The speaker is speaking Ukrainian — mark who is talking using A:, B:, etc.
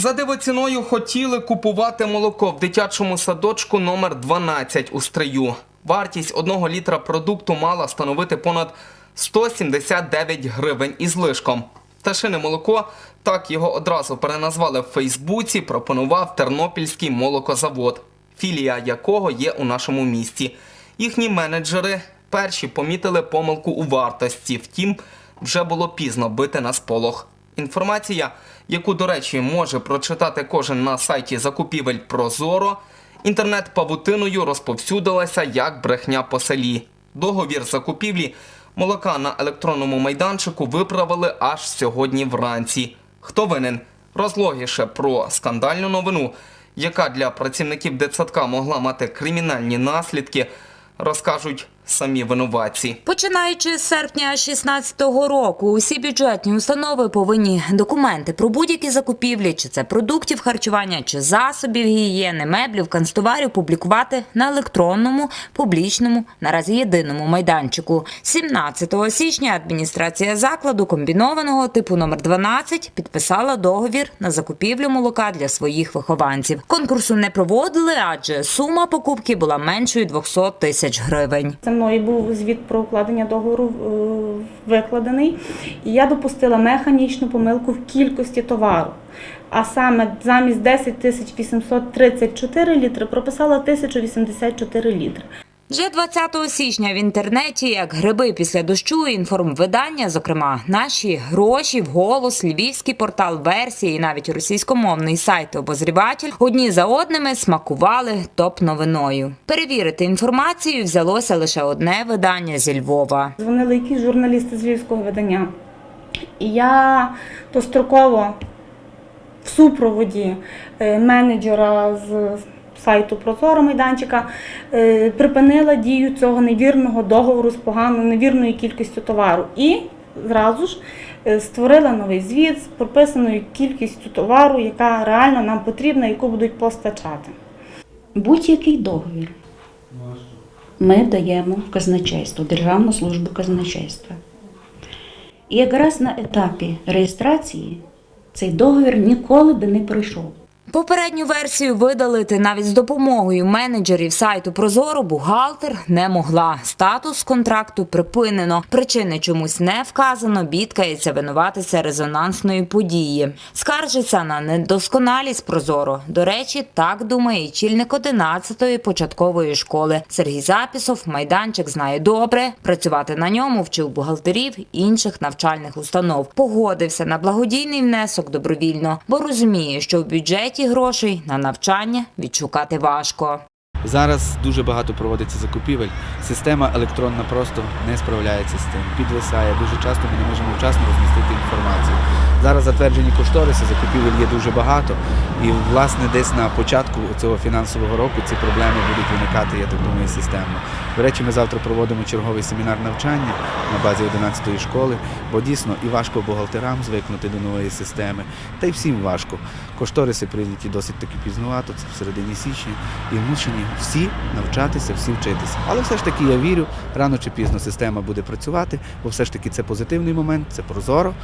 A: За дивоціною хотіли купувати молоко в дитячому садочку номер 12 у Стрию. Вартість одного літра продукту мала становити понад 179 гривень із лишком. Пташине молоко, так його одразу переназвали в Фейсбуці, пропонував Тернопільський молокозавод, філія якого є у нашому місті. Їхні менеджери перші помітили помилку у вартості, втім, вже було пізно бити на сполох. Інформація, яку, до речі, може прочитати кожен на сайті закупівель Прозоро, інтернет-павутиною розповсюдилася як брехня по селі. Договір закупівлі молока на електронному майданчику виправили аж сьогодні вранці. Хто винен? Розлогіше про скандальну новину, яка для працівників дитсадка могла мати кримінальні наслідки, розкажуть самі винуватці.
B: Починаючи з серпня 2016 року, усі бюджетні установи повинні документи про будь-які закупівлі, чи це продуктів харчування, чи засобів гігієни, меблів, канцтоварів публікувати на електронному, публічному, наразі єдиному майданчику. 17 січня адміністрація закладу комбінованого типу номер 12 підписала договір на закупівлю молока для своїх вихованців. Конкурсу не проводили, адже сума покупки була меншою 200 тисяч гривень.
C: Мною був звіт про укладення договору е, викладений, і я допустила механічну помилку в кількості товару. А саме замість 10 тисяч 834 літри прописала 1084 літри.
B: Вже 20 січня в інтернеті, як гриби після дощу, інформвидання, зокрема, наші гроші, вголос, львівський портал версії, і навіть російськомовний сайт обозріватель одні за одними смакували топ-новиною. Перевірити інформацію взялося лише одне видання зі Львова.
C: Дзвонили якісь журналісти з львівського видання. І я достроково в супроводі е, менеджера з сайту Прозоро майданчика е, припинила дію цього невірного договору з поганою невірною кількістю товару. І зразу ж е, створила новий звіт з прописаною кількістю товару, яка реально нам потрібна, яку будуть постачати.
D: Будь-який договір ми даємо в казначейство, Державну службу казначейства. І якраз на етапі реєстрації цей договір ніколи би не пройшов.
B: Попередню версію видалити навіть з допомогою менеджерів сайту Прозоро бухгалтер не могла. Статус контракту припинено. Причини чомусь не вказано. Бідкається винуватися резонансної події. Скаржиться на недосконалість Прозоро. До речі, так думає чільник 11-ї початкової школи. Сергій Запісов майданчик знає добре. Працювати на ньому вчив бухгалтерів інших навчальних установ. Погодився на благодійний внесок добровільно, бо розуміє, що в бюджеті грошей на навчання відшукати важко.
E: Зараз дуже багато проводиться закупівель. Система електронна просто не справляється з тим. Підвисає. Дуже часто ми не можемо вчасно розмістити інформацію. Зараз затверджені кошториси, закупівель є дуже багато. І власне десь на початку цього фінансового року ці проблеми будуть виникати, я так думаю, системно. До речі, ми завтра проводимо черговий семінар навчання на базі 11-ї школи, бо дійсно і важко бухгалтерам звикнути до нової системи, та й всім важко. Кошториси прийняті досить таки пізнувато, це в середині січня, і вмушені всі навчатися, всі вчитися. Але все ж таки я вірю, рано чи пізно система буде працювати, бо все ж таки це позитивний момент, це прозоро.